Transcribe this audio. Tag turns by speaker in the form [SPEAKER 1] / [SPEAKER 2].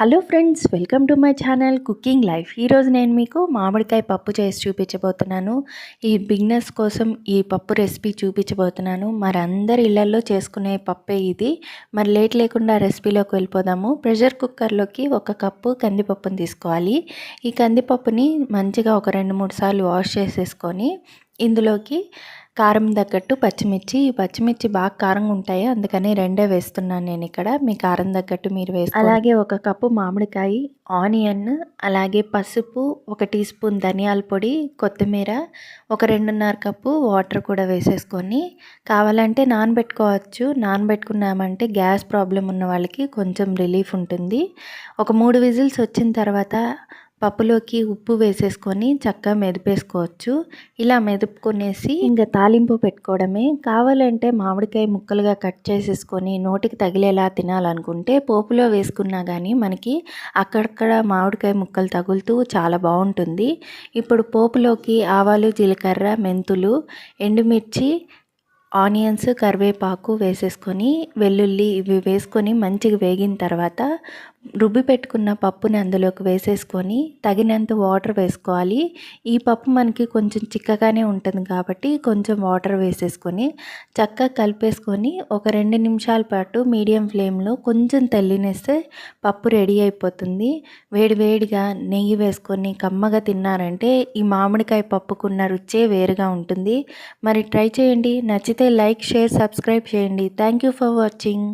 [SPEAKER 1] Hello friends welcome to my channel cooking life ఈరోజు నేను మీకు మామిడికాయ పప్పు చేసి చూపించబోతున్నాను. ఈ బిగ్నెస్ కోసం ఈ పప్పు రెసిపీ చూపించబోతున్నాను. మరి అందరి ఇళ్ళలో చేసుకునే పప్పే ఇది. మరి లేట్ లేకుండా రెసిపీలోకి వెళ్ళిపోదాము. ప్రెషర్ కుక్కర్లోకి ఒక కప్పు కందిపప్పుని తీసుకోవాలి. ఈ కందిపప్పుని మంచిగా ఒక రెండు మూడు సార్లు వాష్ చేసేసుకొని ఇందులోకి కారం తగ్గట్టు పచ్చిమిర్చి ఈ పచ్చిమిర్చి బాగా కారంగా ఉంటాయి. అందుకని రెండే వేస్తున్నాను నేను ఇక్కడ. మీ కారం తగ్గట్టు మీరు వేసి అలాగే ఒక కప్పు మామిడికాయ ఆనియన్ అలాగే పసుపు ఒక టీ స్పూన్ ధనియాల పొడి కొత్తిమీర ఒక రెండున్నర కప్పు వాటర్ కూడా వేసేసుకొని కావాలంటే నానబెట్టుకోవచ్చు. నానబెట్టుకున్నామంటే గ్యాస్ ప్రాబ్లం ఉన్న వాళ్ళకి కొంచెం రిలీఫ్ ఉంటుంది. ఒక మూడు విజిల్స్ వచ్చిన తర్వాత పప్పులోకి ఉప్పు వేసేసుకొని చక్కగా మెదిపేసుకోవచ్చు. ఇలా మెదుపుకొనేసి ఇంకా తాలింపు పెట్టుకోవడమే. కావాలంటే మామిడికాయ ముక్కలుగా కట్ చేసేసుకొని నోటికి తగిలేలా తినాలనుకుంటే పోపులో వేసుకున్నా కానీ మనకి అక్కడక్కడ మామిడికాయ ముక్కలు తగులుతూ చాలా బాగుంటుంది. ఇప్పుడు పోపులోకి ఆవాలు జీలకర్ర మెంతులు ఎండుమిర్చి ఆనియన్స్ కరివేపాకు వేసేసుకొని వెల్లుల్లి ఇవి వేసుకొని మంచిగా వేగిన తర్వాత రుబ్బి పెట్టుకున్న పప్పుని అందులోకి వేసేసుకొని తగినంత వాటర్ వేసుకోవాలి. ఈ పప్పు మనకి కొంచెం చిక్కగానే ఉంటుంది కాబట్టి కొంచెం వాటర్ వేసేసుకొని చక్కగా కలిపేసుకొని ఒక రెండు నిమిషాల పాటు మీడియం ఫ్లేమ్లో కొంచెం తెల్లినేస్తే పప్పు రెడీ అయిపోతుంది. వేడివేడిగా నెయ్యి వేసుకొని కమ్మగా తిన్నారంటే ఈ మామిడికాయ పప్పుకున్న రుచే వేరుగా ఉంటుంది. మరి ట్రై చేయండి. నచ్చితే లైక్ షేర్ సబ్స్క్రైబ్ చేయండి. Thank you for watching.